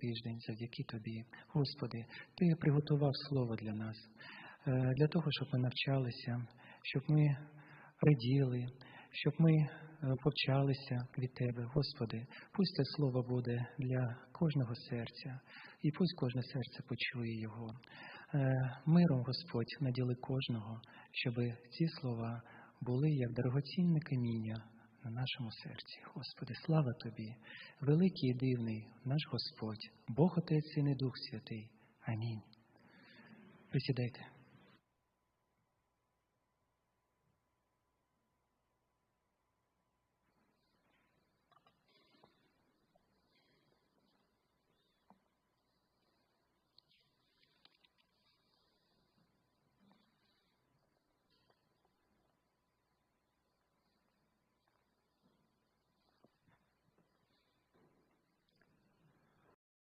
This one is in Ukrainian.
тиждень завдяки Тобі. Господи, Ти приготував слово для нас, е, для того, щоб ми навчалися, щоб ми раділи, щоб ми е, повчалися від Тебе. Господи, пусть це слово буде для кожного серця, і пусть кожне серце почує його. Е, Миром, Господь, наділи кожного, щоб ці слова були як дорогоцінне каміння на нашому серці. Господи, слава Тобі, великий і дивний наш Господь, Бог Отець і Дух Святий. Амінь. Присідайте.